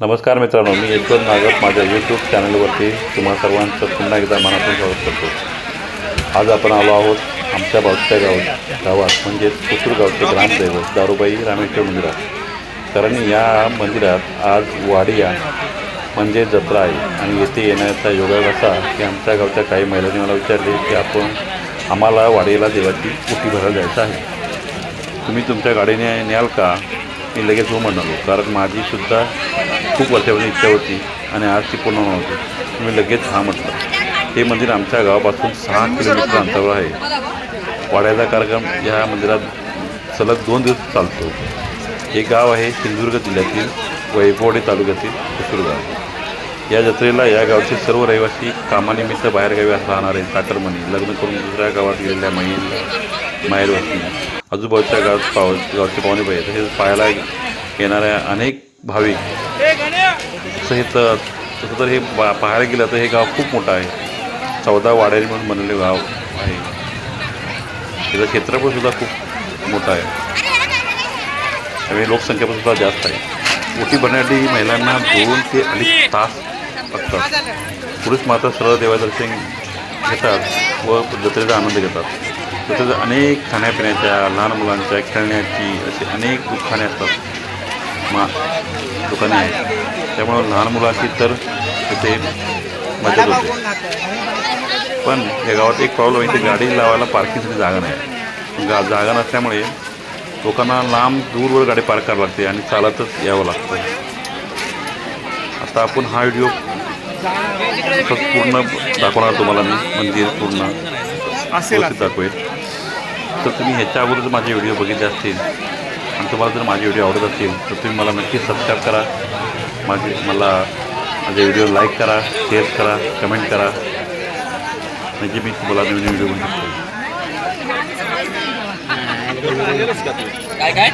नमस्कार मित्रांनो मी यशवंत नागप. माझ्या यूट्यूब चॅनलवरती तुम्हा सर्वांचं पुन्हा एकदा मनातून स्वागत करतो. आज आपण आलो आहोत आमच्या बाजूच्या गावात गावात म्हणजेच कुसुरगावचे ग्रामदैवत दारूबाई रामेश्वर मंदिरात. कारण या मंदिरात आज वाडिया म्हणजे जत्रा आहे आणि येथे येण्याचा योगा असा की आमच्या गावच्या काही महिलांनी मला विचारले की आपण आम्हाला वाडीला देवाची उटी भरायला जायचं आहे. तुम्ही तुमच्या गाडीने न्याल का? मी लगेच हो म्हणालो कारण माझीसुद्धा खूप वर्षापासून इच्छा होती आणि आज ती पूर्ण नव्हती मी लगेच हा म्हटलं. हे मंदिर आमच्या गावापासून सहा किलोमीटर अंतरावर आहे. वाड्याचा कार्यक्रम ह्या मंदिरात सलग दोन दिवस चालतो. हे गाव आहे सिंधुदुर्ग जिल्ह्यातील वैभवडे तालुक्यातील कुसुरगाव या जत्रेला या गावचे सर्व रहिवासी कामानिमित्त बाहेरगावी राहणारे काटरमणी लग्न करून दुसऱ्या गावात गेलेल्या महिला माहेरवासी आजूबाजूच्या गावात पाव गावचे पाहुणे पाहिजे तसेच पाहायला येणाऱ्या अनेक भाविक तसं हे तर तसं तर हे बा पाहायला गेलं तर हे गाव खूप मोठं आहे. चौदा वाड्याने म्हणून बनलेले गाव आहे. त्याचं क्षेत्रफळ सुद्धा खूप मोठं आहे. त्यामुळे लोकसंख्या पण सुद्धा जास्त आहे. ओटी भरण्यासाठी महिलांना दोन ते अडीच तास लागतात. पुरुष मात्र सरळ देवादर्शन घेतात व जत्रेचा आनंद घेतात. तसेच अनेक खाण्यापिण्याच्या लहान मुलांच्या खेळण्याची असे अनेक दुकाने असतात. मा दुकाने आहेत. त्यामुळं लहान मुलांची तर तिथे मजा होते. पण या गावात एक प्रॉब्लेम आहे की गाडी लावायला पार्किंगसाठी जागा नाही. गा जागा नसल्यामुळे लोकांना लांब दूरवर गाडी पार्क करावी लागते आणि चालतच यावं लागतं. आता आपण हा व्हिडिओ पूर्ण दाखवणार तुम्हाला मी मंदिर पूर्ण व्यवस्थित दाखवेल. तर तुम्ही ह्याच्या अगोदर माझे व्हिडिओ बघितले असतील आणि तुम्हाला जर माझे व्हिडिओ आवडत असतील तर तुम्ही मला नक्की सबस्क्राईब करा. माझे मला माझे व्हिडिओ लाईक करा शेअर करा कमेंट करा. म्हणजे मी तुम्हाला नवीन व्हिडिओ बनवू शकतो काय? काय?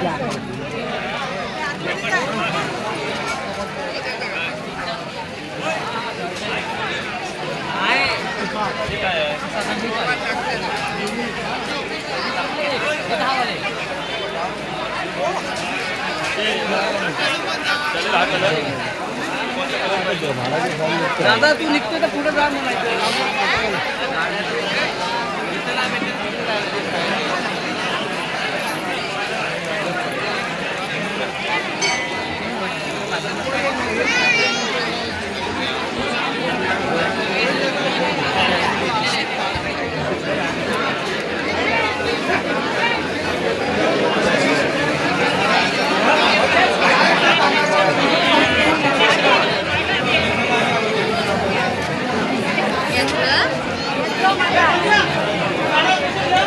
दादा तू निघतो तर पुढे जा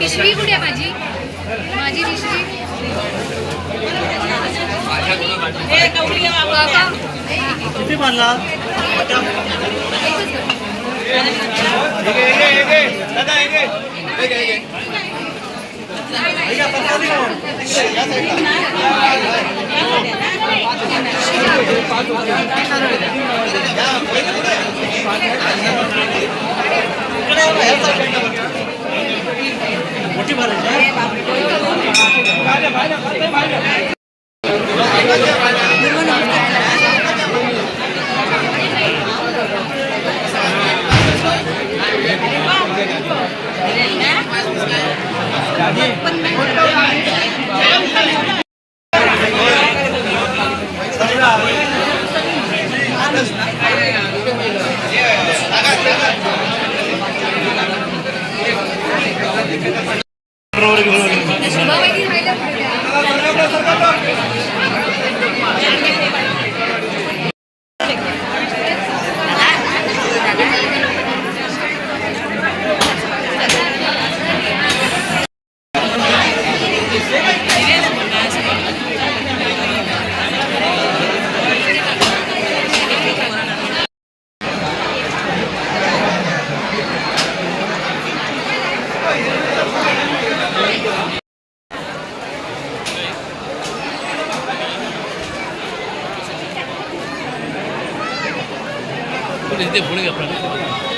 पिशवी कुठे आहे माझी? माझी पिशवी. किती म्हणला फेब्रुवारी 근데 이제 모르겠다.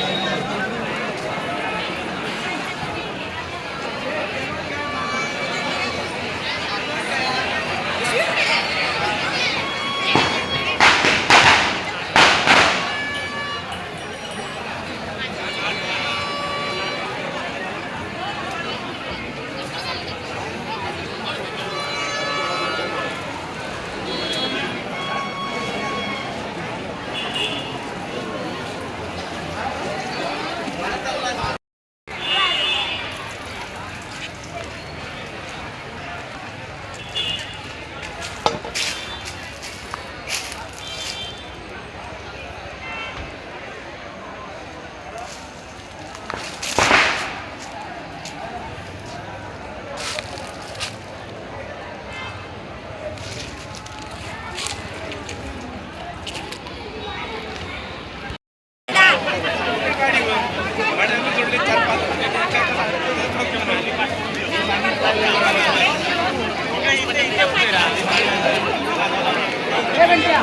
शुभावैदी राहिल्या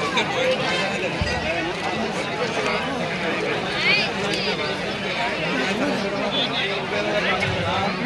कुठे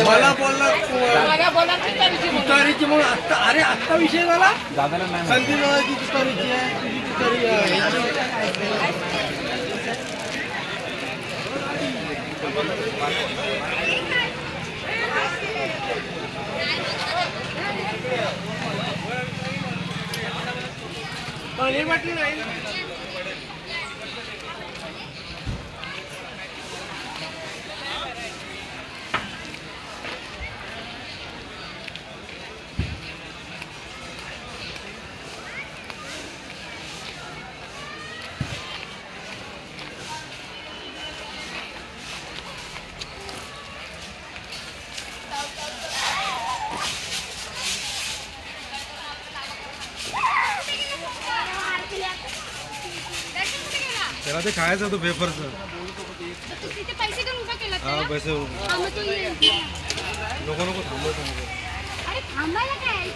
मला बोलला तुतारीची म्हणून आत्ता अरे आत्ता विषय झाला संधी दादाची तुतारीची आहे तुझी तुतारी आहे Valeu, Martinho. त्याला ते खायचं होतं पेपरचं पैसे हा पैसे. नको नको अरे थांबायला काय